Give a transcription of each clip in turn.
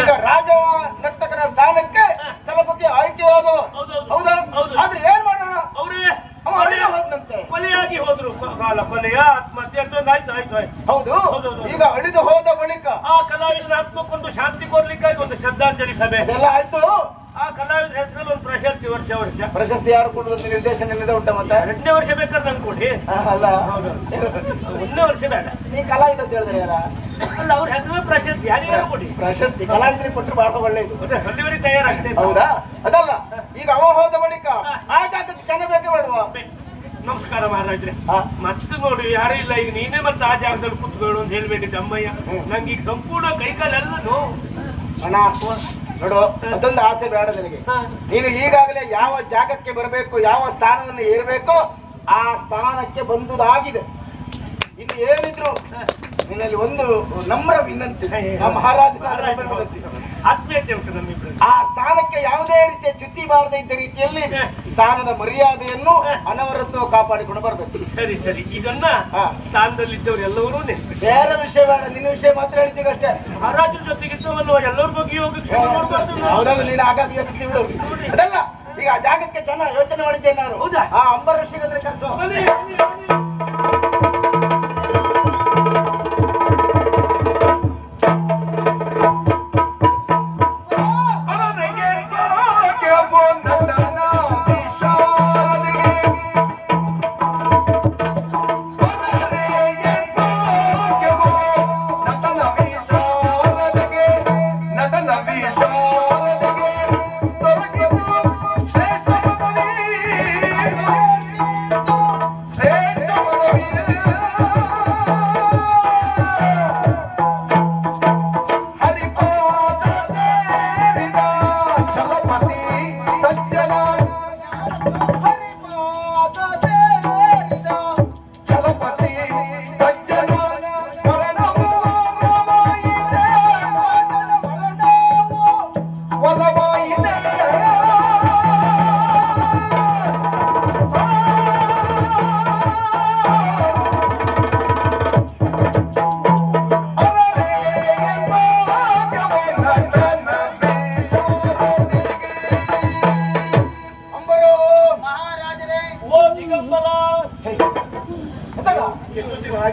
ಈಗ ರಾಜ ನರ್ತಕರ ಸ್ಥಾನಕ್ಕೆ ಚಲಪತಿ ಆಯ್ಕೆಯಾದ ಹೌದು. ಆದ್ರೆ ಏನ್ ಮಾಡೋಣ? ಅವರೇ ಹೋದ್ನಂತೆ. ಕೊಲೆಯಾಗಿ ಹೋದ್ರು. ಕಾಲ ಕೊಲೆಯ ಆತ್ಮಹತ್ಯೆ ಆಯ್ತು ಆಯ್ತು ಆಯ್ತು. ಹೌದು. ಈಗ ಅಳಿದು ಹೋದ ಬಳಿಕ ಆ ಕಲಾವಿದರ ಆತ್ಮಕ್ಕೊಂದು ಶಾಂತಿ ಕೋರ್ಲಿಕ್ಕಾಗಿ ಒಂದು ಶ್ರದ್ಧಾಂಜಲಿ ಸಭೆ. ಎಲ್ಲ ಆಯ್ತು? ಆ ಕಲಾವಿದರ ಹೆಸರಲ್ಲಿ ಒಂದು ಪ್ರಶಸ್ತಿ ವರ್ಷ ವರ್ಷ. ಪ್ರಶಸ್ತಿ ಯಾರು ಕೊಡುವಂತ ನಿರ್ದೇಶನ ಉಂಟ ಮತ್ತೆ? ಎರಡನೇ ವರ್ಷ ಬೇಕಾದ್ರೆ ನಂಗೆ ಕೊಡಿ. ಅಲ್ಲ. ಒಂದನೇ ವರ್ಷ ಬೇಡ. ನೀ ಕಲಾವಿದ ಅಂತ ಹೇಳಿದ್ರೆ ಯಾರ? ಅಲ್ಲ ಅವ್ರ ಹೆಸರು ಪ್ರಶಸ್ತಿ. ಯಾರಿಗಾರು ಕೊಡಿ? ಪ್ರಶಸ್ತಿ ಕಲಾವಿದರಿಗೆ ಕೊಟ್ಟರೆ ಬಹಳ ಒಳ್ಳೆಯದು. ಡೆಲಿವರಿ ತಯಾರಾಗ್ತದೆ ಹೌದಾ? ಅದಲ್ಲ ಈಗ ಅವ ಹೋದ ಬಳಿಕ ಆಟ ಆಟಕ್ಕೆ ಜನ ಬೇಕೇ ಮಾಡುವ. ನಮಸ್ಕಾರ ಮಹಾರಾಜ್ರೆ. ಮತ್ತೆ ನೋಡಿ ಯಾರು ಇಲ್ಲ ಈಗ ನೀನೇ ಮತ್ತೆ ಆ ಜಾಗದಲ್ಲಿ ಕೂತ್ಕೊಳ್ಳು ಅಂತ ಹೇಳ್ಬೇಕಿದ್ದೆ ಅಮ್ಮಯ್ಯ. ನಂಗೆ ಈಗ ಸಂಪೂರ್ಣ ಕೈಕಾಲೆಲ್ಲ ನೋವು. ಅಣ್ಣ ನೋಡು ಅದೊಂದು ಆಸೆ ಬೇಡ ನನಗೆ. ನೀನು ಈಗಾಗಲೇ ಯಾವ ಜಾಗಕ್ಕೆ ಬರಬೇಕು ಯಾವ ಸ್ಥಾನವನ್ನು ಏರಬೇಕು ಆ ಸ್ಥಾನಕ್ಕೆ ಬಂದುದಾಗಿದೆ. ಇದು ಏನಿದ್ರು ನಿನ್ನಲ್ಲಿ ಒಂದು ನಮ್ರ ವಿನಂತಿ. ಆ ಮಹಾರಾಜನ. ಆತ್ಮೀಯತೆ ಉಂಟು ಆ ಸ್ಥಾನಕ್ಕೆ ಯಾವುದೇ ರೀತಿಯ ಚ್ಯುತಿ ಬಾರದ ಇದ್ದ ರೀತಿಯಲ್ಲಿ ಸ್ಥಾನದ ಮರ್ಯಾದೆಯನ್ನು ಅನವರತ್ವ ಕಾಪಾಡಿಕೊಂಡು ಬರಬೇಕು. ಸರಿ ಸರಿ. ಇದನ್ನ. ಸ್ಥಾನದಲ್ಲಿದ್ದವರು ನೆನಪಿ ಬೇರೆ ವಿಷಯ ಬೇಡ ನಿನ್ನ ವಿಷಯ ಮಾತ್ರ ಹೇಳ್ತೀವಿ ಅಷ್ಟೇ. ಮಹಾರಾಜರ ಜೊತೆಗೆ ಎಲ್ಲರ ಬಗ್ಗೆ ಹೋಗಿ. ನೀನು ಆಗಾಗಿ ಯೋಚಿಸಿ ಅದಲ್ಲ ಈಗ ಆ ಜಾಗಕ್ಕೆ ಜನ ಯೋಚನೆ ಮಾಡಿದ್ದೆ ನಾನು. ಹೌದಾ? ಆ ಅಂಬರ ಕೆಲಸ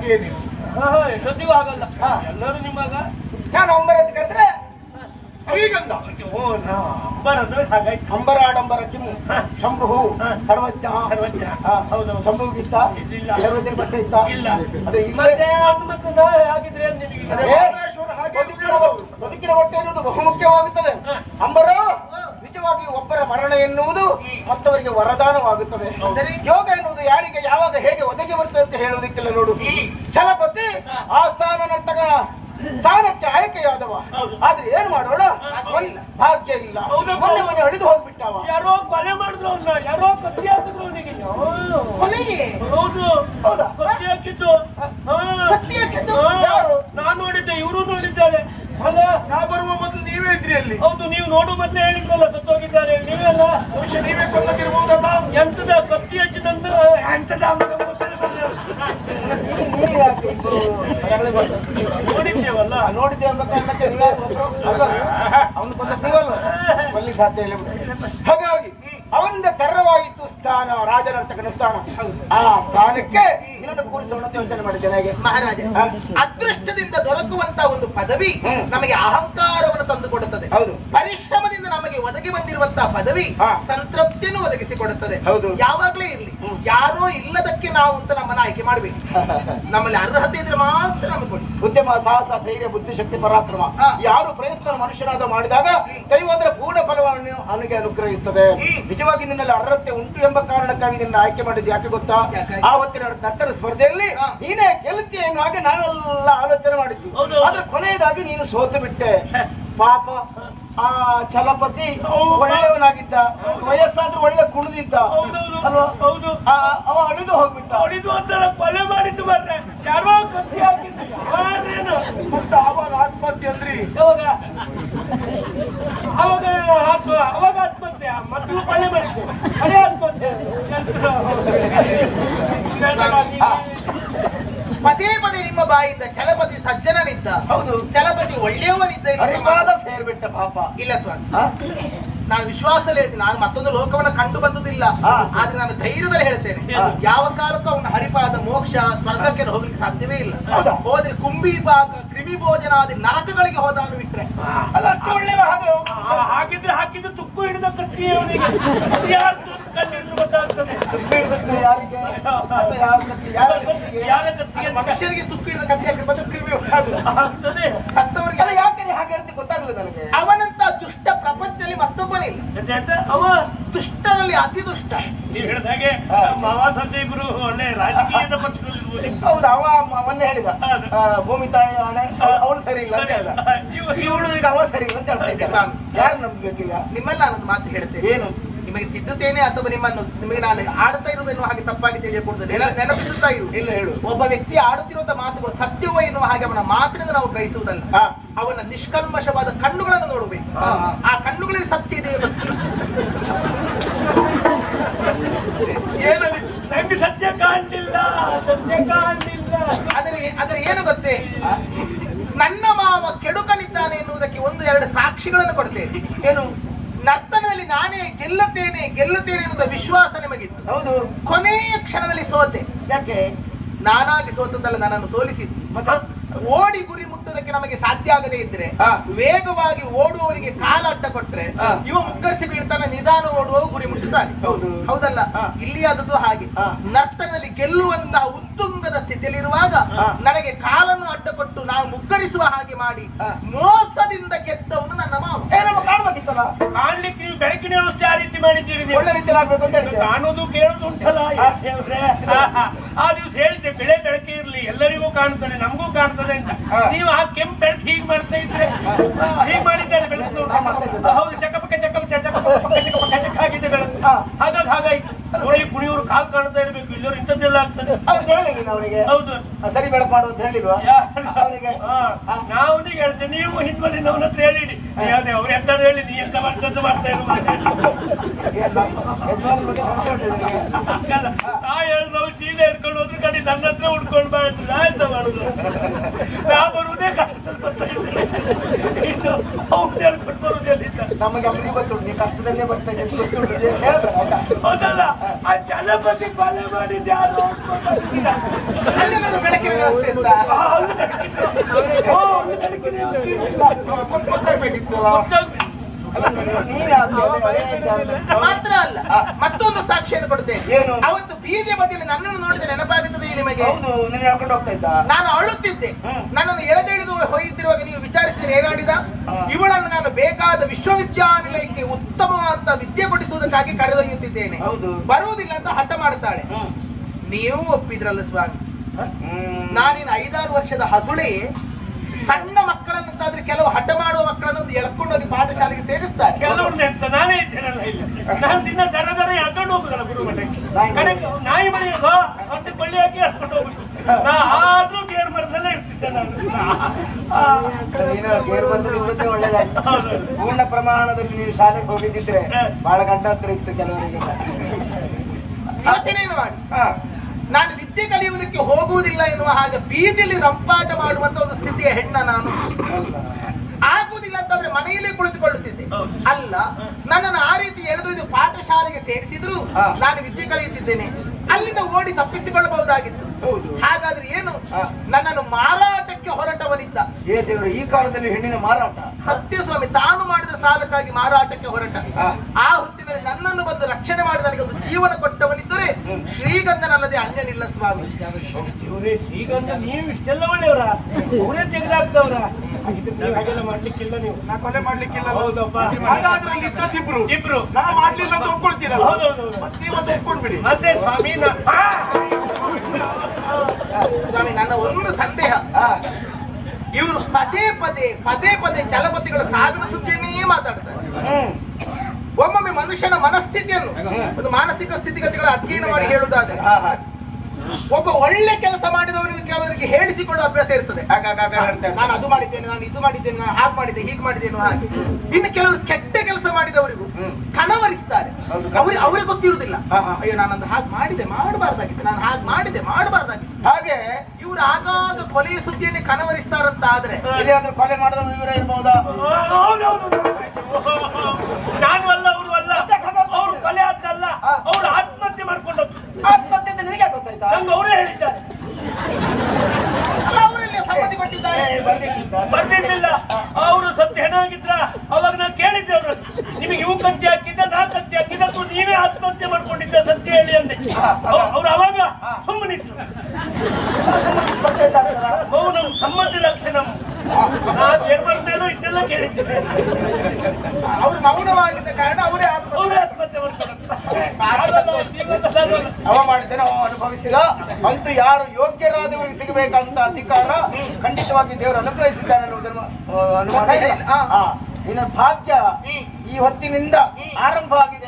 ಹಾಗೆ ನೀವು ಎಷ್ಟೊತ್ತಿಗೂ ಆಗಲ್ಲ. ಎಲ್ಲರೂ ನಿಮಗ ನಾನು ಅಂಬರ ಅಂತ ಕರೆದ್ರೆ? ಶ್ರೀಗಂಧ. ಓ ನಾ ಅಂಬರ ಅಂದ್ರೆ ಹಾಗಾಯ್ತು ಅಂಬರ ಆಡಂಬರ ಕಿಮ್ಮು ಶಂಭು. ಸರ್ವಜ್ಞ. ಸರ್ವಜ್ಞ. ಹೌದು. ಶಂಭುಗಿತ್ತ ಇಲ್ಲ ಸರ್ವಜ್ಞ ಬಟ್ಟೆ ಇತ್ತ? ಇಲ್ಲ. ಅದೇ ಇಲ್ಲೇ ಮತ್ತೆ ಆತ್ಮಕ್ಕೆ ನಾ ಆಗಿದ್ರೆ ಅದೇ ಬದುಕಿನ ಹೊಟ್ಟೆ ಬಹು ಬಹುಮುಖ್ಯವಾಗುತ್ತದೆ ಅಂಬರ ನಿಜವಾಗಿ ಒಬ್ಬರ ಮರಣ ಎನ್ನುವುದು ಮತ್ತವರಿಗೆ ವರದಾನವಾಗುತ್ತದೆ. ಯೋಗ ಎನ್ನುವುದು ಯಾರಿಗೆ ಯಾವಾಗ ಹೇಗೆ ಒದಗಿ ಬರ್ತದೆ ಅಂತ ಹೇಳುವುದಕ್ಕೆಲ್ಲ ನೋಡು ಛಲಪತಿ ಆ ಸ್ಥಾನ ನರ್ತಕ ಸ್ಥಾನಕ್ಕೆ ಆಯ್ಕೆಯಾದವ. ಆದ್ರೆ ಏನ್ ಮಾಡೋಣ? ಭಾಗ್ಯ ಇಲ್ಲ. ಮೊನ್ನೆ ಮೊನ್ನೆ ಅಳಿದು ಹೋಗ್ಬಿಟ್ಟವ. ಯಾರೋ ಕೊಲೆ ಮಾಡಿದ್ರು ಅವ್ನ ಯಾರೋ ಕತ್ತಿ ಹಾಕಿದ್ರು ಅವನಿಗೆ. ಕೊನೆಗೆ ಹೌದು. ಹೌದಾ? ಕತ್ತಿ ಹಾಕಿದ್ದು. ಹಾ. ಕತ್ತಿ ಹಾಕಿದ್ದು? ಯಾರು? ನಾನ್ ನೋಡಿದ್ದೆ ಇವರು ನೋಡಿದ್ದಾರೆ. ಅಲ್ಲ ನಾ ಬರುವ ಮೊದಲು ನೀವೇ ಇದ್ರಿ ಅಲ್ಲಿ. ಹೌದು ನೀವು ನೋಡು ಮತ್ತೆ ಹೇಳಿದ್ರಲ್ಲ ಸತ್ತೋಗಿದ್ದಾರೆ ನೀವೆಲ್ಲ ಬಹುಶಃ ನೀವೇ ಕೊಂದಿರ್ಬೋದಲ್ಲ ಎಂತದ ಕತ್ತಿ ಹಚ್ಚಿದ ನಂತರ ಎಂತದ ನೀನು ಯಾಕೆ ಇಬ್ರು ಹೊರಗಡೆ ಬಂದ್ರು? ನೋಡಿದ್ದೇವಲ್ಲ ನೋಡಿದ್ದೆ ಎಂಬ ಕಾರಣಕ್ಕೆ ಅವನು ಕೊಂದ ನೀವಲ್ಲ ಕೊಲ್ಲಿಕ್ಕೆ ಸಾಧ್ಯ ಇಲ್ಲ ಹಾಗಾಗಿ ಅವನಿಂದ ತೆರವಾಯಿತು ಸ್ಥಾನ. ರಾಜನರ್ತಕನ ಸ್ಥಾನ ಆ ಸ್ಥಾನಕ್ಕೆ ಕೂರಿಸೋಣ ಯೋಚನೆ ಮಾಡಿದ್ದೇನೆ ಹೇಗೆ ಮಹಾರಾಜ. ಅದೃಷ್ಟದಿಂದ ದೊರಕುವಂತ ಒಂದು ಪದವಿ ನಮಗೆ ಅಹಂಕಾರವನ್ನು ತಂದುಕೊಡುತ್ತದೆ. ಹೌದು. ಒದಗಿ ಬಂದಿರುವಂತಹ ಪದವಿ. ಸಂತೃಪ್ತಿಯನ್ನು ಒದಗಿಸಿಕೊಡುತ್ತದೆ. ಹೌದು. ಯಾವಾಗ್ಲೇ ಇರಲಿ ಯಾರೋ ಇಲ್ಲದಕ್ಕೆ ನಾವು ಅಂತ ನಮ್ಮನ್ನ ಆಯ್ಕೆ ಮಾಡ್ಬೇಕು. ನಮ್ಮಲ್ಲಿ ಅರ್ಹತೆ ಇದ್ರೆ ಮಾತ್ರ ನಮ್ಗೆ ಕೊಡಿ. ಉದ್ಯಮ ಸಾಹಸ ಧೈರ್ಯ ಬುದ್ಧಿಶಕ್ತಿ ಪರಾಕ್ರಮ ಯಾರು ಪ್ರಯತ್ನ ಮನುಷ್ಯನಾದ ಮಾಡಿದಾಗ ದೈವಾದ್ರ ಪೂರ್ಣ ಫಲವನ್ನು ಅವನಿಗೆ ಅನುಗ್ರಹಿಸ್ತದೆ. ನಿಜವಾಗಿ ನಿನ್ನಲ್ಲಿ ಅರ್ಹತೆ ಉಂಟು ಎಂಬ ಕಾರಣಕ್ಕಾಗಿ ನಿನ್ನ ಆಯ್ಕೆ ಮಾಡಿದ್ದು ಯಾಕೆ ಗೊತ್ತಾ? ಆ ಆವತ್ತಿನ ನಟ್ಟರ ಸ್ಪರ್ಧೆಯಲ್ಲಿ. ನೀನೇ ಗೆಲ್ತಿ ಎನ್ನುವ ಹಾಗೆ ನಾವೆಲ್ಲ ಆಲೋಚನೆ ಮಾಡಿದ್ವಿ. ಆದ್ರೆ ಕೊನೆಯದಾಗಿ ನೀನು ಸೋತು ಬಿಟ್ಟೆ. ಪಾಪ. ಆ ಛಲಪತಿ ಒಳ್ಳೆಯವನಾಗಿದ್ದ ವಯಸ್ಸಾದ್ರೂ ಒಳ್ಳೆ ಕುಣಿದಿದ್ದ ಅಲ್ವಾ? ಹೌದು ಅವ ಅಳಿದು ಹೋಗ್ಬಿಟ್ಟ. ಅಳಿದು ಅಂತ ಕೊಲೆ ಮಾಡಿದ್ದು ಬರ್ರೆ ಯಾರೋ ಕತ್ತಿ ಹಾಕಿದ್ದು ಮುಕ್ತ ಅವಾಗ ಆತ್ಮಹತ್ಯೆ ಅಂದ್ರಿ? ಅವಾಗ ಅವಾಗ ಹಾಕು ಅವಾಗ ಆತ್ಮಹತ್ಯೆ. ಮಕ್ಕಳು ಕೊಲೆ ಮಾಡಿದ್ದು. ಅದೇ ಆತ್ಮಹತ್ಯೆ? ಪದೇ ಪದೇ ನಿಮ್ಮ ಬಾಯಿಂದ ಛಲಪತಿ ಚಲಪತಿ ಸಜ್ಜನನಿದ್ದ. ಹೌದು. ಚಲಪತಿ ಒಳ್ಳೆಯವನಿದ್ದ ಸೇರ್ಬಿಟ್ಟ ಪಾಪ. ಇಲ್ಲ ಸ್ವಾಮಿ? ನಾನು ವಿಶ್ವಾಸದಲ್ಲಿ ಹೇಳ್ತೀನಿ. ನಾನು ಮತ್ತೊಂದು ಲೋಕವನ್ನ ಕಂಡು ಬಂದುದಿಲ್ಲ. ಆದ್ರೆ ನಾನು ಧೈರ್ಯದಲ್ಲಿ ಹೇಳ್ತೇನೆ. ಯಾವ ಕಾಲಕ್ಕೂ ಅವನ ಹರಿಪಾದ ಮೋಕ್ಷ ಸ್ವರ್ಗಕ್ಕೆ ಹೋಗ್ಲಿಕ್ಕೆ ಸಾಧ್ಯವೇ ಇಲ್ಲ. ಹೌದಾ? ಹೋದ್ರೆ ಕುಂಬಿ ಭಾಗ ಕ್ರಿಮಿ ಭೋಜನಾದಿ ನರಕಗಳಿಗೆ ಹೋದಾಗ ಬಿಟ್ರೆ ಅಲ್ಲ ಅಷ್ಟು ಒಳ್ಳೆಯ ಹಾಗೆ ಆ, ಹಾಗಿದ್ರೆ ಹಾಕಿದ್ರೆ ತುಕ್ಕು ಹಿಡಿದ ಕತ್ತಿ ಅವನಿಗೆ ಯಾರು ಕಣ್ಣಿಟ್ಟು ಗೊತ್ತಾಗ್ತದೆ ಯಾರಿಗೆ ಅದು ಯಾರ ಕತ್ತಿ? ಮನುಷ್ಯರಿಗೆ ಹಾಕಿ ಬಂದು ಕ್ರಿಮಿ ಹಾಕುದು. ಆಗ್ತದೆ. ಸತ್ತವರಿಗೆ ಅಲ್ಲ ಯಾಕೆ ಹಾಗೆ ಹೇಳ್ತಿ ಗೊತ್ತಾಗಲ್ಲ ನನಗೆ? ಅವನಂತ ದುಷ್ಟ ಪ್ರಪಂಚದಲ್ಲಿ ಮತ್ತೊಬ್ಬನಿಲ್ಲ. ಮತ್ತೆ ಅವ ದುಷ್ಟರಲ್ಲಿ ಅತಿ ದುಷ್ಟ. ನೀವು ಹೇಳಿದ ಹಾಗೆ ಮಾವ ಸಂಜೀವರು ಒಳ್ಳೆ ರಾಜಕೀಯದ ಪಕ್ಷದಲ್ಲಿ ಹೌದು ಅವ ಮೊನ್ನೆ ಹೇಳಿದ. ಭೂಮಿ ತಾಯಿ ಹಣೆ ಅವಳು ಸರಿ ಇಲ್ಲ ಅಂತ ಹೇಳಿದ. ಇವ- ಇವಳು ಈಗ ಅವ ಸರಿ ಇಲ್ಲ ಅಂತ ಹೇಳ್ತಾ ಇದ್ದೆ ಯಾರು ನಂಬಬೇಕೀಗ ನಿಮ್ಮಲ್ಲಿ ನನ್ನ ಮಾತು ಹೇಳ್ತೇವೆ ಏನು? ನಿಮಗೆ ತಿದ್ದುತ್ತೇನೆ ಅಥವಾ ನಿಮ್ಮನ್ನು ನಿಮಗೆ ನಾನು ಆಡ್ತಾ ಎನ್ನುವ ಹಾಗೆ ತಪ್ಪಾಗಿ ತಿಳಿಯಕೂಡದು. ನೆನಪಿಸುತ್ತಾ ಇರು. ಇಲ್ಲ ಹೇಳು. ಒಬ್ಬ ವ್ಯಕ್ತಿ ಆಡುತ್ತಿರುವಂತಹ ಮಾತುಗಳು ಸತ್ಯವೋ ಎನ್ನುವ ಹಾಗೆ ಅವನ ಮಾತಿನಿಂದ ನಾವು ಗ್ರಹಿಸುವುದಲ್ಲ. ಅವನ ನಿಷ್ಕಲ್ಮಶವಾದ ಕಣ್ಣುಗಳನ್ನು ನೋಡಬೇಕು. ಆ ಕಣ್ಣುಗಳಲ್ಲಿ ಸತ್ಯ ಇದೆ ಏನಲ್ಲಿ? ಸತ್ಯ ಕಾಣಲಿಲ್ಲ ಸತ್ಯ ಕಾಣಲಿಲ್ಲ. ಆದರೆ ಆದರೆ ಏನು ಗೊತ್ತೇ? ನನ್ನ ಮಾವ ಕೆಡುಕನಿದ್ದಾನೆ ಎನ್ನುವುದಕ್ಕೆ ಒಂದು ಎರಡು ಸಾಕ್ಷಿಗಳನ್ನು ಕೊಡ್ತೇನೆ. ಏನು? ನರ್ತನದಲ್ಲಿ ನಾನೇ ಗೆಲ್ಲುತ್ತೇನೆ ಗೆಲ್ಲುತ್ತೇನೆ ಎನ್ನುವ ವಿಶ್ವಾಸ ನಿಮಗಿತ್ತು. ಹೌದು. ಕೊನೆಯ ಕ್ಷಣದಲ್ಲಿ ಸೋತೆ. ಯಾಕೆ? ನಾನಾಗಿ ಸೋತದಲ್ಲ ನನ್ನನ್ನು ಸೋಲಿಸಿದ್ದು. ಮತ್ತೆ? ಓಡಿ ಗುರಿ ಮುಟ್ಟುವುದಕ್ಕೆ ನಮಗೆ ಸಾಧ್ಯ ಆಗದೇ ಇದ್ರೆ ವೇಗವಾಗಿ ಓಡುವವರಿಗೆ ಕಾಲ ಅಡ್ಡ ಕೊಟ್ರೆ. ಇವ ಮುಗ್ಗರಿಸಿ ಬೀಳ್ತಾನೆ ನಿಧಾನ ಓಡುವವರು ಗುರಿ ಮುಟ್ಟುತ್ತಾರೆ ಹೌದು. ಹೌದಲ್ಲ? ಇಲ್ಲಿ ಆದದ್ದು ಹಾಗೆ. ನರ್ತನಲ್ಲಿ ನರ್ತನದಲ್ಲಿ ಗೆಲ್ಲುವಂತಹ ಉತ್ತುಂಗದ ಸ್ಥಿತಿಯಲ್ಲಿರುವಾಗ. ನನಗೆ ಕಾಲನ್ನು ಅಡ್ಡ ಕೊಟ್ಟು ನಾನು ಮುಗ್ಗರಿಸುವ ಹಾಗೆ ಮಾಡಿ ಮೋಸದಿಂದ ಗೆದ್ದವನು ನನ್ನ ಮಾವ. ಕಾಣ್ಲಿಕ್ಕೆ ನೀವು ಬೆಳಕಿನ ವ್ಯವಸ್ಥೆ ಆ ರೀತಿ ಮಾಡಿದ್ದೀರಿ ಒಳ್ಳೆ ರೀತಿ ಆಗ್ಬೇಕು ಅಂತ ಹೇಳಿ ಕಾಣುದು ಕೇಳುದು ಉಂಟಲ್ಲ ಆ ದಿವಸ ಹೇಳಿದ್ದೆ ಬೆಳೆ ಬೆಳಕೆ ಇರ್ಲಿ ಎಲ್ಲರಿಗೂ ಕಾಣ್ತದೆ ನಮಗೂ ಕಾಣ್ತದೆ ಅಂತ. ನೀವು ಆ ಕೆಂಪು ಬೆಳಕು ಹೀಗೆ ಮಾಡ್ತಾ ಇದ್ರೆ ಹೀಗೆ ಮಾಡಿದ್ದಾರೆ ಮಾಡ್ತಾ ಇದ್ದದ್ದಾ? ಹೌದು ಚಕಪಕ ಚಕಪಕ ಚಕಪಕ ಚಕ ಆಗಿದೆ ಬೆಳಕು ಹಾಗಾಗಿ ಹಾಗಾಯ್ತು ನೋಡಿ ಕುಣಿಯವರು ಕಾಲ್ ಕಾಣ್ತಾ ಇರ್ಬೇಕು. ಇಲ್ಲವ್ರು ಇಂಥದ್ದೆಲ್ಲ ಆಗ್ತದೆ ಅವ್ರು ಹೇಳಿ ನೀನು ಹೌದು. ಸರಿ ಬೆಳಕು ಮಾಡು ಅಂತ ಹೇಳಿಲ್ವಾ? ಅವರಿಗೆ. ನಾವು ಹೇಳ್ತೇನೆ ನೀವು ಹಿಂದಿನ ಅವನ ಹತ್ರ ಹೇಳಿಡಿ. ಅದೇ ಅವ್ರು ಎಂತ ಹೇಳಿ ನೀ ಎಂತ ಮಾಡ್ತದ್ದು ಮಾಡ್ತಾ ಯಜಮಾನನ ಬಗ್ಗೆ ಸಂಶಯ ಉಂಟು ನಿನಗೆ? ಇರುವುದು ನಾ ಹೇಳಿ ನಾವು ಚೀಲ ಹಿಡ್ಕೊಂಡು ಹೋದ್ರೆ ಕಡೆ ನನ್ನ ಹತ್ರ ಉಡ್ಕೊಂಡು ಬಾಯ್ತು ನಾ ಎಂತ ಮಾಡುದು ನಾ ಬರುವುದೇ ಕಷ್ಟ ಇನ್ನು ಅವ್ರು ಹೇಳ್ಕೊಂಡು ನಮಗೆ ಅವನಿಗೆ ಗೊತ್ತುಂಟು ನೀ ಕಷ್ಟದಲ್ಲೇ ಬರ್ತಾ ಇದ್ದೆ? ಹೌದಲ್ಲ? ಆ ಚಲಪತಿ ಕೊಲೆ ಮಾಡಿದ್ದು ಯಾರು ಅವ್ನು ಅವ್ನು. ಗೊತ್ತಾಗ್ಬೇಕಿತ್ತಲ್ಲ. ಮಾತ್ರ ಅಲ್ಲ ಮತ್ತೊಂದು ಸಾಕ್ಷಿಯನ್ನು ಕೊಡ್ತೇನೆ. ಏನು? ಅವತ್ತು ಬೀದಿಯ ಬದಿಯಲ್ಲಿ ನನ್ನನ್ನು ನೋಡಿದ್ರೆ ನೆನಪಾಗುತ್ತದೆ ನಿಮಗೆ? ಹೌದು ನೀನು ಹೇಳ್ಕೊಂಡು ಹೋಗ್ತಾ ಇದ್ದ. ನಾನು ಅಳುತ್ತಿದ್ದೆ. ನನ್ನನ್ನು ಎಳೆದೆಳೆದು ಹೋಯ್ತಿರುವಾಗ ನೀವು ವಿಚಾರಿಸಿದ್ರೆ ಏನಾಡಿದ. ಇವಳನ್ನು ನಾನು ಬೇಕಾದ ವಿಶ್ವವಿದ್ಯಾನಿಲಯಕ್ಕೆ ಉತ್ತಮವಾದ ವಿದ್ಯೆ ಕೊಡಿಸುವುದಕ್ಕಾಗಿ ಕರೆದೊಯ್ಯುತ್ತಿದ್ದೇನೆ. ಹೌದು. ಬರುವುದಿಲ್ಲ ಅಂತ ಹಠ ಮಾಡುತ್ತಾಳೆ ನೀವು ಒಪ್ಪಿದ್ರಲ್ಲ ಸ್ವಾಮಿ. ಹ್ಮ್. ನಾನಿನ್ ಐದಾರು ವರ್ಷದ ಹಸುಳೆ ಸಣ್ಣ ಮಕ್ಕಳನ್ನಂತಾದ್ರೆ ಕೆಲವು ಹಠ ಮಾಡುವ ಮಕ್ಕಳನ್ನು ಎಳ್ಕೊಂಡು ಹೋಗಿ ಪಾಠಶಾಲೆಗೆ ಸೇರಿಸ್ತಾರೆ. ಕೆಲವ್ರನ್ನ ಎಂತ ನಾನೇ ಇದ್ದೇನಲ್ಲ ಇಲ್ಲಿ. ನಾನು ದಿನ ದರ ದರ ಎಳ್ಕೊಂಡು ಹೋಗುದಲ್ಲ ಗುರು ಕಡೆಗೆ ನಾಯಿ ಮನೆ ಬಾ ಮತ್ತೆ ಕೊಳ್ಳಿ ಹಾಕಿ ಎಳ್ಕೊಂಡು ನಾ ಆದ್ರೂ ಗೇರ್ ಮರದಲ್ಲೇ ಇರ್ತಿದ್ದೆ ನಾನು. ಒಳ್ಳೇದಾಯ್ತು. ಪೂರ್ಣ ಪ್ರಮಾಣದಲ್ಲಿ ನೀವು ಶಾಲೆಗೆ ಹೋಗಿದ್ದಿದ್ರೆ ಬಹಳ ಗಂಡ ಹತ್ರ ಇತ್ತು ಕೆಲವರಿಗೆ. ಯೋಚನೆ ಮಾಡಿ ಹಾ. ನಾನು ವಿದ್ಯೆ ಕಲಿಯುವುದಕ್ಕೆ ಹೋಗುವುದಿಲ್ಲ ಎನ್ನುವ ಹಾಗೆ ಬೀದಿಯಲ್ಲಿ ರಂಪಾಟ ಮಾಡುವಂತ ಒಂದು ಸ್ಥಿತಿಯ ಹೆಣ್ಣ ನಾನು. ಆಗುವುದಿಲ್ಲ ಅಂತಂದ್ರೆ ಮನೆಯಲ್ಲೇ ಕುಳಿತುಕೊಳ್ಳುತ್ತಿದ್ದೆ. ಅಲ್ಲ ನನ್ನನ್ನು ಆ ರೀತಿ ಎಳೆದು ಇದು ಪಾಠಶಾಲೆಗೆ ಸೇರಿಸಿದ್ರು ನಾನು ವಿದ್ಯೆ ಕಲಿಯುತ್ತಿದ್ದೇನೆ. ಅಲ್ಲಿಂದ ಓಡಿ ತಪ್ಪಿಸಿಕೊಳ್ಳಬಹುದಾಗಿತ್ತು. ಹೌದು. ಹಾಗಾದ್ರೆ ಏನು? ನನ್ನನ್ನು ಮಾರಾಟಕ್ಕೆ ಹೊರಟವನಿದ್ದ. ಏ ದೇವರು ಈ ಕಾಲದಲ್ಲಿ ಹೆಣ್ಣಿನ ಮಾರಾಟ? ಸತ್ಯ ಸ್ವಾಮಿ ತಾನು ಮಾಡಿದ ಸಾಲಕ್ಕಾಗಿ ಮಾರಾಟಕ್ಕೆ ಹೊರಟ. ಆ ಹೊತ್ತಿನಲ್ಲಿ ನನ್ನನ್ನು ಬಂದು ರಕ್ಷಣೆ ಮಾಡಿದ ನನಗೆ ಒಂದು ಜೀವನ ಕೊಟ್ಟವನಿದ್ದರೆ ಶ್ರೀಗಂಧನಲ್ಲದೆ ಅನ್ಯನಿಲ್ಲ ಸ್ವಾಮಿ. ಇವರೇ ಶ್ರೀಗಂಧ ನೀವು ಇಷ್ಟೆಲ್ಲ ಒಳ್ಳೆಯವರ? ಅವರೇ ತೆಗೆದಾಕ್ತವ್ರ? ಹಾಗೆಲ್ಲ ಮಾಡ್ಲಿಕ್ಕಿಲ್ಲ ನೀವು. ನಾ ಕೊಲೆ ಮಾಡ್ಲಿಕ್ಕಿಲ್ಲ. ಹೌದಪ್ಪ. ಹಾಗಾದ್ರೆ ಅಲ್ಲಿ ಇದ್ದದ್ದಿಬ್ರು ಇಬ್ರು. ನಾ ಮಾಡ್ಲಿಲ್ಲ ಅಂತ ಒಪ್ಕೊಳ್ತೀರಲ್ಲ? ಹೌದೌದು ಮತ್ತೆ ಇವತ್ತು ಒಪ್ಕೊಂಡ್ಬಿಡಿ ಮತ್ತೆ ಸ್ವಾಮಿ! ಸ್ವಾಮಿ ನನ್ನ ಒಂದು ಸಂದೇಹ. ಇವರು ಪದೇ ಪದೇ ಪದೇ ಪದೇ ಚಲಪತಿಗಳ ಸಾವಿನ ಸುದ್ದಿಯನ್ನೇ ಮಾತಾಡ್ತಾರೆ. ಹ್ಮ್. ಒಮ್ಮೊಮ್ಮೆ ಮನುಷ್ಯನ ಮನಸ್ಥಿತಿಯನ್ನು ಒಂದು ಮಾನಸಿಕ ಸ್ಥಿತಿಗತಿಗಳ ಅಧ್ಯಯನ ಮಾಡಿ ಹೇಳುವುದಾದ್ರೆ. ಒಬ್ಬ ಒಳ್ಳೆ ಕೆಲಸ ಮಾಡಿದವರಿಗೆ ಕೆಲವರಿಗೆ ಹೇಳಿಸಿಕೊಳ್ಳುವ ಅಭ್ಯಾಸ ಇರ್ತದೆ. ನಾನು ಅದು ಮಾಡಿದ್ದೇನೆ ನಾನು ಇದು ಮಾಡಿದ್ದೇನೆ ನಾನು ಹಾಗೆ ಮಾಡಿದ್ದೆ ಹೀಗೆ ಮಾಡಿದ್ದೇನೆ ಹಾಗೆ. ಇನ್ನು ಕೆಲವರು ಕೆಟ್ಟ ಕೆಲಸ ಮಾಡಿದವರಿಗೂ ಕನವರಿಸ್ತಾರೆ. ಅವ್ರಿಗೆ ಅವ್ರಿಗೆ ಗೊತ್ತಿರುವುದಿಲ್ಲ. ಅಯ್ಯೋ ನಾನು ಅಯ್ಯೋ ನಾನಂದು ಹಾಗೆ ಮಾಡಿದೆ ಮಾಡಬಾರ್ದಾಗಿತ್ತು ನಾನು ಹಾಗೆ ಮಾಡಿದೆ ಮಾಡಬಾರ್ದಾಗಿತ್ತು. ಹಾಗೆ ಇವರು ಆಗಾಗ ಕೊಲೆಯ ಸುದ್ದಿಯನ್ನೇ ಕನವರಿಸ್ತಾರಂತ ಆದ್ರೆ ಕೊಲೆ ಮಾಡಿದವರು ಇವರೇ ಇರ್ಬಹುದಾ ಹೌದೌದು ನಾನು ಅಲ್ಲ ಅವರು ಅಲ್ಲ ಅವ್ರು ಕೊಲೆ ಆದ್ದಲ್ಲ ಅವ್ರು ಆತ್ಮಹತ್ಯೆ ಮಾಡ್ಕೊಂಡು ಆತ್ಮಹತ್ಯೆ ಅಂತ ನಿನಗೆ ಗೊತ್ತಾಯ್ತಾ ನಂಗೆ ಅವರೇ ಹೇಳಿದ್ದಾರೆ ಅಲ್ಲ, ಅವರಲ್ಲಿ ಸಮ್ಮತಿ ಕೊಟ್ಟಿದ್ದಾರೆ ಬರ್ತಿರ್ಲಿಲ್ಲ ಅವರು ಸತ್ಯ ಹೆಣ ಆಗಿದ್ರ ಅವಾಗ ನಾನು ಕೇಳಿದ್ದೆ ಅವರು ನಿಮಗೆ ಇವು ಕತ್ತಿ ಹಾಕಿದ್ದ ನಾ ಕತ್ತಿ ಹಾಕಿದ್ದ ಅಥವಾ ನೀವೇ ಆತ್ಮಹತ್ಯೆ ಮಾಡ್ಕೊಂಡಿದ್ದ ಸತ್ಯ ಹೇಳಿ ಅಂದೆ ಅವ್ರು ಅವಾಗ ಸುಮ್ಮನಿದ್ರು ಮೌನಂ ಸಮ್ಮತಿ ಲಕ್ಷಣ. ನಾನು ಬರ್ತೇನೋ ಇದೆಲ್ಲ ಕೇಳಿದ್ದೆ. ಅವರು ಮೌನವಾಗಿದ್ದ ಕಾರಣ ಅವರೇ ಅವರೇ ಆತ್ಮಹತ್ಯೆ ಮಾಡ್ತಾರೆ. ಅವ ಮಾಡಿದ್ದೇನೆ ಅವ ಅನುಭವಿಸಿದ. ಅಂತೂ ಯಾರು ಯೋಗ್ಯರಾದವರಿಗೆ ಸಿಗಬೇಕಂತ ಅಧಿಕಾರ ಖಂಡಿತವಾಗಿ ದೇವರು ಅನುಗ್ರಹಿಸಿದ್ದಾರೆ ಅನ್ನುವುದನ್ನು ಆ, ಅನುಮಾನ ಇಲ್ಲ. ನಿನ್ನ ಭಾಗ್ಯ ಈ ಹೊತ್ತಿನಿಂದ ಆರಂಭ ಆಗಿದೆ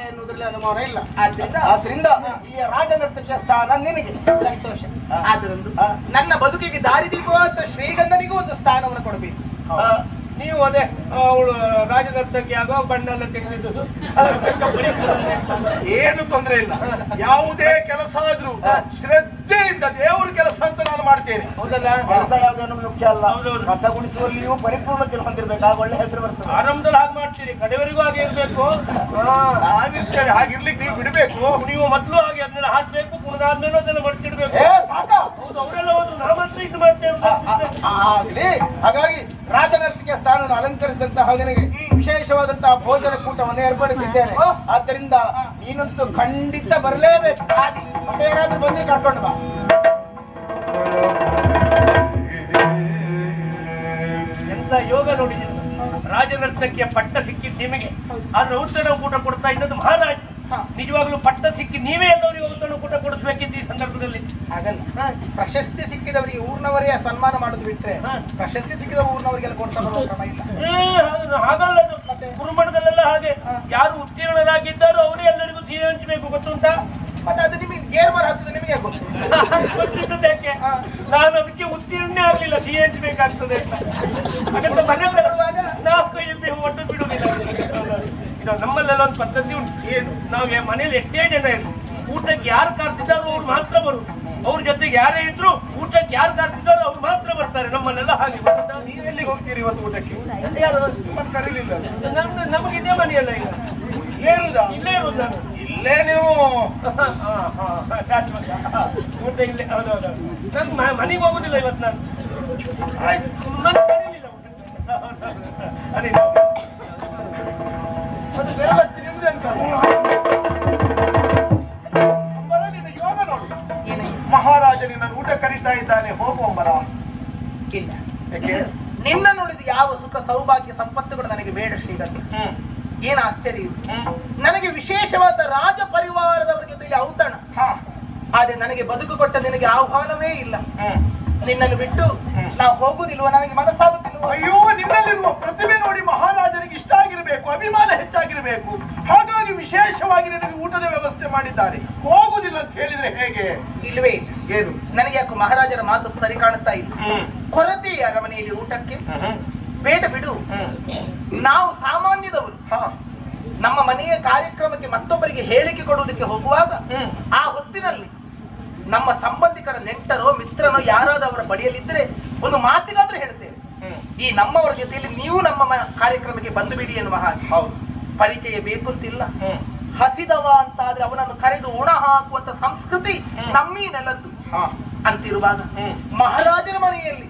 ಎನ್ನುವುದರಲ್ಲಿ ಅನುಮಾನ ಇಲ್ಲ. ಆದ್ರಿಂದ ಆದ್ರಿಂದ ಈ ರಾಜನರ್ತಕ ಸ್ಥಾನ ನಿನಗೆ. ಸಂತೋಷ. ಆದ್ರಿಂದ ನನ್ನ ಬದುಕಿಗೆ ದಾರಿದೀಪವಾದ ಶ್ರೀಗಂಧನಿಗೂ ಒಂದು ಸ್ಥಾನವನ್ನು ಕೊಡಬೇಕು. ನೀವು ಅದೇ ಅವಳು ರಾಜನರ್ತಕ್ಕೆ ಆಗೋ ಬಣ್ಣೆಲ್ಲ ತೆಗೆದಿದ್ದು. ಏನು ತೊಂದರೆ ಇಲ್ಲ. ಯಾವುದೇ ಕೆಲಸ ಆದ್ರೂ ಶ್ರದ್ಧೆಯಿಂದ ದೇವರ ಕೆಲಸ ಅಂತ ನಾನು ಮಾಡ್ತೇನೆ. ಹೌದಲ್ಲ? ಕೆಲಸ ಯಾವುದೇನು ಮುಖ್ಯ ಅಲ್ಲ. ರಸಗುಣಿಸುವಲ್ಲಿಯೂ ಕಸ ಗುಡಿಸುವಲ್ಲಿಯೂ ಪರಿಪೂರ್ಣತೆ ಹೊಂದಿರಬೇಕು ಒಳ್ಳೆ ಹೆಸರು ಬರ್ತದೆ. ಆರಂಭದಲ್ಲಿ ಮಾಡ್ತೀರಿ? ಕಡೆಯವರಿಗೂ ಹಾಗೆ ಇರ್ಬೇಕು. ನಾವಿರ್ತೇವೆ ಹಾಗಿರ್ಲಿಕ್ಕೆ ನೀವು ಬಿಡಬೇಕು. ನೀವು ಮೊದಲು ಹಾಗೆ ಅದನ್ನೆಲ್ಲ ಹಾಕ್ಬೇಕು ಕುಣಿದಾದ್ಮೇಲೆ ಅದನ್ನ ಮಡಚಿಡ್ಬೇಕು. ಹೌದು ಅವರೆಲ್ಲ ಒಂದು ನಾವು ಮಾತ್ರ ಇದು ಮಾಡ್ತೇವೆ. ಹಾಗಾಗಿ ರಾಜನರ್ತಿಗೆ ಸ್ಥಾನವನ್ನು ಅಲಂಕರಿಸಿದಂತಹ ಹಾಗೆ ವಿಶೇಷವಾದಂತಹ ಭೋಜನ ಕೂಟವನ್ನು ಏರ್ಪಡಿಸಿದ್ದೇನೆ. ಆದ್ದರಿಂದ ನೀನಂತೂ ಖಂಡಿತ ಬರಲೇಬೇಕು. ಮತ್ತೆ ಏನಾದ್ರೂ ಬಂದು ಕರ್ಕೊಂಡು ರಾಜನರ್ತಕ್ಕೆ ಪಟ್ಟ ಸಿಕ್ಕಿದ್ ನಿಮಗೆ. ಆದ್ರೆ ಔತಣ ಕೂಟ ಕೊಡ್ತಾ ಇದ್ದದ್ದು ಮಹಾರಾಜ್. ನಿಜವಾಗ್ಲೂ ಪಟ್ಟ ಸಿಕ್ಕಿ ನೀವೇ ಎಲ್ಲವರಿಗೆ ಔತಣ ಕೂಟ ಕೊಡಿಸ್ಬೇಕಿತ್ತು ಈ ಸಂದರ್ಭದಲ್ಲಿ. ಹಾಗಲ್ಲ. ಪ್ರಶಸ್ತಿ ಸಿಕ್ಕಿದವರಿಗೆ ಊರ್ನವರೇ ಸನ್ಮಾನ ಮಾಡೋದು ಬಿಟ್ರೆ ಪ್ರಶಸ್ತಿ ಸಿಕ್ಕಿದ ಊರ್ನವರಿಗೆಲ್ಲ ಕೊಡ್ತಾರೆ ಹಾಗಲ್ಲ ಅದು. ಕುರುಮಣದಲ್ಲೆಲ್ಲ ಹಾಗೆ. ಯಾರು ಉತ್ತೀರ್ಣರಾಗಿದ್ದಾರೋ ಅವರೇ ಎಲ್ಲರಿಗೂ ಸಿಹಿ ಹಂಚಬೇಕು ಗೊತ್ತುಂಟಾ? ಮತ್ತೆ ಅದು ನಿಮಗೆ ಗೇರ್ ಮಾರ್ ಹಾಕಿದ್ರೆ ನಿಮಗೆ ಯಾಕೆ ನಾನು ಅದಕ್ಕೆ ಉತ್ತೀರ್ಣ ಆಗಲಿಲ್ಲ ಸಿಹಿ ಬೇಕಾಗ್ತದೆ ಅಂತ. ಹಾಗಂತ ಮನೆ ಬರುವಾಗ ನಾವು ಕೈಯಲ್ಲಿ ಒಟ್ಟು ಬಿಡುವುದಿಲ್ಲ. ಇದು ನಮ್ಮಲ್ಲೆಲ್ಲ ಒಂದು ಪದ್ಧತಿ ಉಂಟು. ಏನು? ನಾವು ಮನೇಲಿ ಎಷ್ಟೇ ಜನ ಇರು ಊಟಕ್ಕೆ ಯಾರು ಕರ್ತಿದ್ದಾರೋ ಅವ್ರು ಮಾತ್ರ ಬರುದು. ಅವ್ರ ಜೊತೆಗೆ ಯಾರೇ ಇದ್ರು ಊಟಕ್ಕೆ ಯಾರು ಕರ್ತಿದ್ದಾರೋ ಅವ್ರು ಮಾತ್ರ ಬರ್ತಾರೆ. ನಮ್ಮಲ್ಲೆಲ್ಲ ಹಾಗೆ ನೀವೆಲ್ಲಿಗೆ ಹೋಗ್ತೀರಿ ಇವತ್ತು ಊಟಕ್ಕೆ? ಯಾರು ಕರೀಲಿಲ್ಲ. ನಮ್ದು ನಮಗೆ ಇದೇ ಮನೆಯಲ್ಲ ಈಗ. ಇಲ್ಲೇ ಇರುದಾ? ಇಲ್ಲೇ ಇರುದು ನಾನು. ಇಲ್ಲೇ ನೀವು. ನಾನು ಮನೆಗೆ ಹೋಗುದಿಲ್ಲ ಇವತ್ತು ನಾನು. ಅದೇ ಅದು ಬೇರೆ ಹಚ್ಚಿ ನಿಮ್ದು ಅಂಬರ, ನಿನ್ನ ಯೋಗ ನೋಡು. ಏನೇ ಮಹಾರಾಜ ನಿನ್ನ ಊಟ ಕರೀತಾ ಇದ್ದಾನೆ ಹೋಗುವ ಮರ. ಇಲ್ಲ. ಯಾಕೆ? ನಿನ್ನ ನೋಡಿದ ಯಾವ ಸುಖ ಸೌಭಾಗ್ಯ ಸಂಪತ್ತುಗಳು ನನಗೆ ಬೇಡ ಶ್ರೀಗಂಧ ಹ್ಮ್. ಏನು ಆಶ್ಚರ್ಯ ಇದು ಹ್ಮ್ ನನಗೆ ವಿಶೇಷವಾದ ರಾಜ ಪರಿವಾರದವರ ಜೊತೆಗೆ ಔತಣ ಹಾ ಆದ್ರೆ ನನಗೆ ಬದುಕು ಕೊಟ್ಟ ನಿನಗೆ ಆಹ್ವಾನವೇ ಇಲ್ಲ. ನಿನ್ನನ್ನು ಬಿಟ್ಟು ನಾವು ಹೋಗುದಿಲ್ವ ನನಗೆ ಮನಸ್ಸಾಗುತ್ತಿಲ್ವ? ಅಯ್ಯೋ ನಿನ್ನಲ್ಲಿರುವ ಪ್ರತಿಭೆ ನೋಡಿ ಮಹಾರಾಜನಿಗೆ ಇಷ್ಟ ಆಗಿರಬೇಕು ಅಭಿಮಾನ ಹೆಚ್ಚಾಗಿರಬೇಕು. ಹಾಗಾಗಿ ವಿಶೇಷವಾಗಿ ನನಗೆ ಊಟದ ವ್ಯವಸ್ಥೆ ಮಾಡಿದ್ದಾರೆ. ಹೋಗುದಿಲ್ಲ ಅಂತ ಹೇಳಿದ್ರೆ ಹೇಗೆ? ಇಲ್ವೇ ಏನು? ನನಗೆ ಯಾಕೆ ಮಹಾರಾಜರ ಮಾತು ಸರಿ ಕಾಣುತ್ತಾ ಇಲ್ಲ. ಕೊರತೆ ಅರಮನೆಯಲ್ಲಿ ಊಟಕ್ಕೆ? ಬೇಡ ಬಿಡು. ನಾವು ಸಾಮಾನ್ಯದವರು. ನಮ್ಮ ಮನೆಯ ಕಾರ್ಯಕ್ರಮಕ್ಕೆ ಮತ್ತೊಬ್ಬರಿಗೆ ಹೇಳಿಕೆ ಕೊಡುವುದಕ್ಕೆ ಹೋಗುವಾಗ ಆ ಹೊತ್ತಿನಲ್ಲಿ ನಮ್ಮ ಸಂಬಂಧಿಕರ ನೆಂಟರೋ ಮಿತ್ರನೋ ಯಾರಾದ್ರೂ ಅವರ ಬಳಿಯಲ್ಲಿದ್ದರೆ ಒಂದು ಮಾತಿಗಾದ್ರೂ ಹೇಳ್ತೇವೆ ಈ ನಮ್ಮವರ ಜೊತೆಯಲ್ಲಿ ನೀವು ನಮ್ಮ ಕಾರ್ಯಕ್ರಮಕ್ಕೆ ಬಂದು ಬಿಡಿ ಎನ್ನುವ ಹಾಗೆ. ಹೌದು. ಪರಿಚಯ ಬೇಕು ಅಂತಿಲ್ಲ. ಹಸಿದವ ಅಂತಾದ್ರೆ ಅವನನ್ನು ಕರೆದು ಉಣ ಹಾಕುವಂತ ಸಂಸ್ಕೃತಿ. ನಮ್ಮೀ ನೆಲದ್ದು ಅಂತಿರುವಾಗ ಮಹಾರಾಜರ ಮಹಾರಾಜನ ಮನೆಯಲ್ಲಿ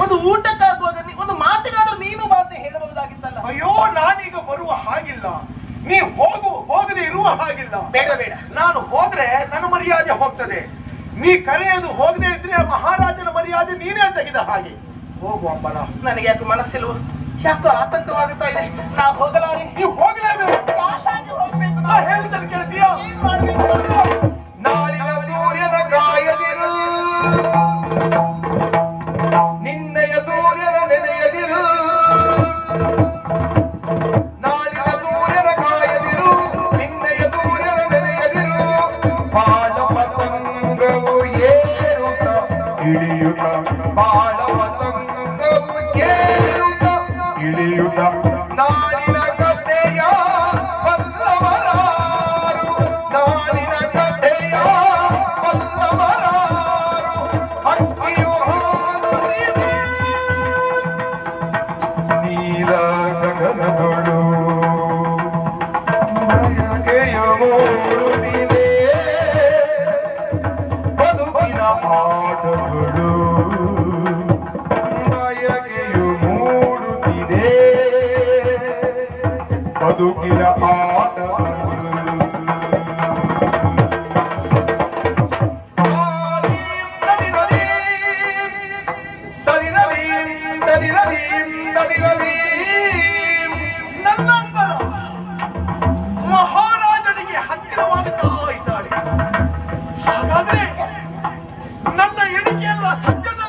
ಒಂದು ಊಟಕ್ಕಾಗುವಾಗ ನೀ- ಒಂದು ಮಾತಿಗಾದ್ರೂ ನೀನು ಮಾತು ಹೇಳಬಹುದಾಗಿತ್ತಲ್ಲ. ಅಯ್ಯೋ ನಾನೀಗ ಬರುವ ಹಾಗಿಲ್ಲ. ನೀ ಹೋಗು ಹೋಗದೆ ಇರುವ ಹಾಗಿಲ್ಲ. ಬೇಡ ಬೇಡ. ನಾನು ಹೋದ್ರೆ ನನ್ನ ಮರ್ಯಾದೆ ಹೋಗ್ತದೆ. ನೀ ಕರೆಯೋದು ಹೋಗದೆ ಇದ್ರೆ ಆ ಮಹಾರಾಜನ ಮರ್ಯಾದೆ ನೀನೇ ತೆಗೆದ ಹಾಗೆ. ಹೋಗು ಅಂಬರ ನನಗೆ ಅದು ಮನಸ್ಸಿಲ್ವ? ಯಾಕೋ ಆತಂಕವಾಗುತ್ತಾ ಇದೆ? ನಾ ಹೋಗಲಾರಿ. ನೀವು ಹೋಗಲೇಬೇಕು. ಯಾಕಾಗಿ ಇಳಿಯುತ್ತ ಬಾಳವ ತಂಗ ಕೇಳುತ್ತ ಇಳಿಯುತ್ತ ನಾಳಿನ ಕಥೆಯ ಬಲ್ಲವರಾರು. ನಾಳಿನ ಕಥೆಯ ಬಲ್ಲವರಾರು. ಅಕ್ಕಿಯು ಹಾಲು ನೀರ ಗಗನಗಳು ಬಯಕೆಯ ಮೂಡುತ್ತಿದೆ ಬದುಕಿನ ಆಟ ಇದ್ದಾಳೆ. ಹಾಗಾದ್ರೆ ನನ್ನ ಎಣಿಕೆಯೆಲ್ಲ ಸತ್ಯದಲ್ಲಿಯೇ